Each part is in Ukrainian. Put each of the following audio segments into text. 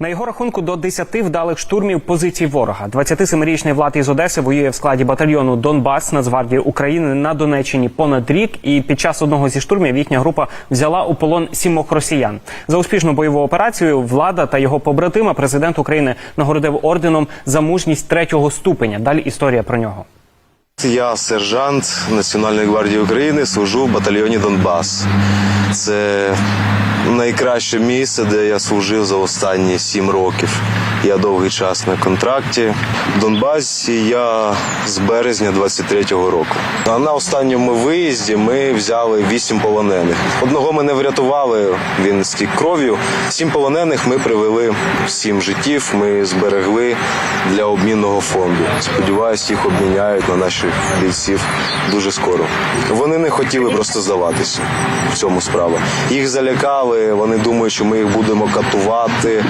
На його рахунку до 10 вдалих штурмів позицій ворога. 27-річний Влад із Одеси воює в складі батальйону Донбас Нацгвардії України на Донеччині понад рік. І під час одного зі штурмів їхня група взяла у полон сімох росіян. За успішну бойову операцію влада та його побратима президент України нагородив орденом за мужність третього ступеня. Далі історія про нього. Я сержант Національної гвардії України, служу в батальйоні Донбас. Це найкраще місце, де я служив за останні сім років. Я довгий час на контракті. В Донбасі я з березня 23-го року. А на останньому виїзді ми взяли вісім полонених. Одного ми не врятували, він стік кров'ю. Сім полонених ми привели сім життів. Ми зберегли для обмінного фонду. Сподіваюсь, їх обміняють на наших бійців дуже скоро. Вони не хотіли просто здаватися. В цьому справа. Їх залякали. Вони думають, що ми їх будемо катувати,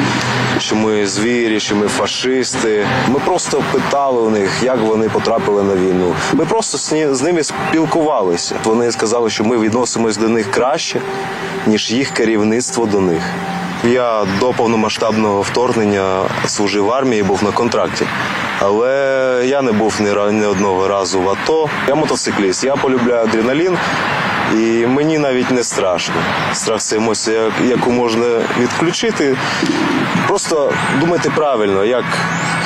що ми звірі, що ми фашисти. Ми просто питали у них, як вони потрапили на війну. Ми просто з ними спілкувалися. Вони сказали, що ми відносимось до них краще, ніж їх керівництво до них. Я до повномасштабного вторгнення служив в армії, був на контракті. Але я не був ні, одного разу в АТО. Я мотоцикліст, я полюбляю адреналін, і мені навіть не страшно. Страх це емоція, яку можна відключити. Просто думайте правильно, як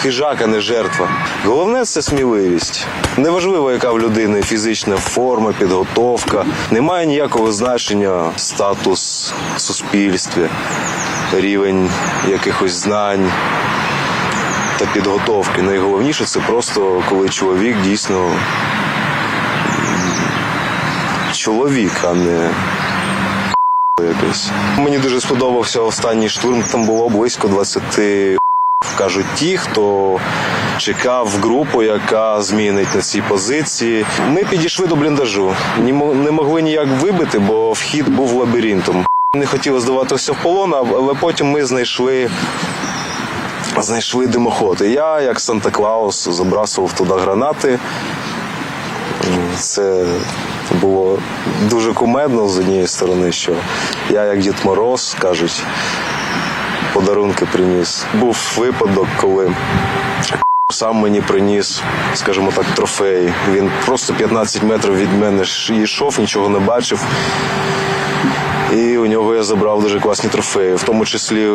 хижак, а не жертва. Головне це сміливість. Неважливо, яка в людини фізична форма, підготовка. Немає ніякого значення статус в суспільстві, рівень якихось знань та підготовки. Найголовніше це просто коли чоловік дійсно чоловік, а не якийсь. Мені дуже сподобався останній штурм. Там було близько 20 кажуть ті, хто чекав групу, яка змінить на цій позиції. Ми підійшли до бліндажу. Не могли ніяк вибити, бо вхід був лабіринтом. Не хотіли здаватися в полон, але потім ми знайшли знайшли димоход. І я, як Санта Клаус, забрасував туди гранати. Це було дуже кумедно з однієї сторони, що я, як Дід Мороз, кажуть, подарунки приніс. Був випадок, коли сам мені приніс, скажімо так, трофей. Він просто 15 метрів від мене йшов, нічого не бачив. І у нього я забрав дуже класні трофеї. В тому числі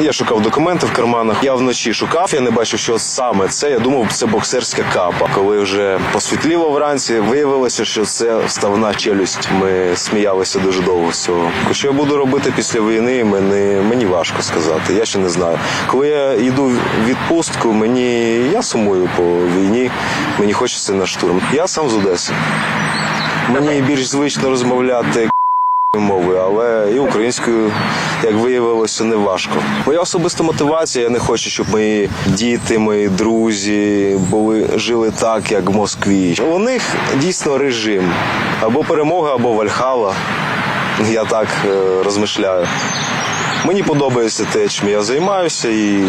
я шукав документи в карманах. Я вночі шукав, я не бачив, що саме це. Я думав, це боксерська капа. Коли вже посвітліло вранці, виявилося, що це вставна челюсть. Ми сміялися дуже довго з цього. Що я буду робити після війни, мені, мені важко сказати. Я ще не знаю. Коли я йду в відпустку, мені я сумую по війні, мені хочеться на штурм. Я сам з Одеси. Мені більш звично розмовляти мовою, але і українською, як виявилося, не важко. Моя особиста мотивація, я не хочу, щоб мої діти, мої друзі були жили так, як в Москві. У них дійсно режим або перемога, або вальхала. Я так е, розмишляю. Мені подобається те, чим я займаюся, і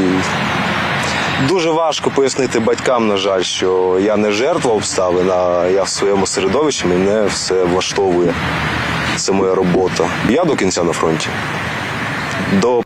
дуже важко пояснити батькам, на жаль, що я не жертва обставин, а я в своєму середовищі мене все влаштовує. Це моя робота. Я до кінця на фронті. До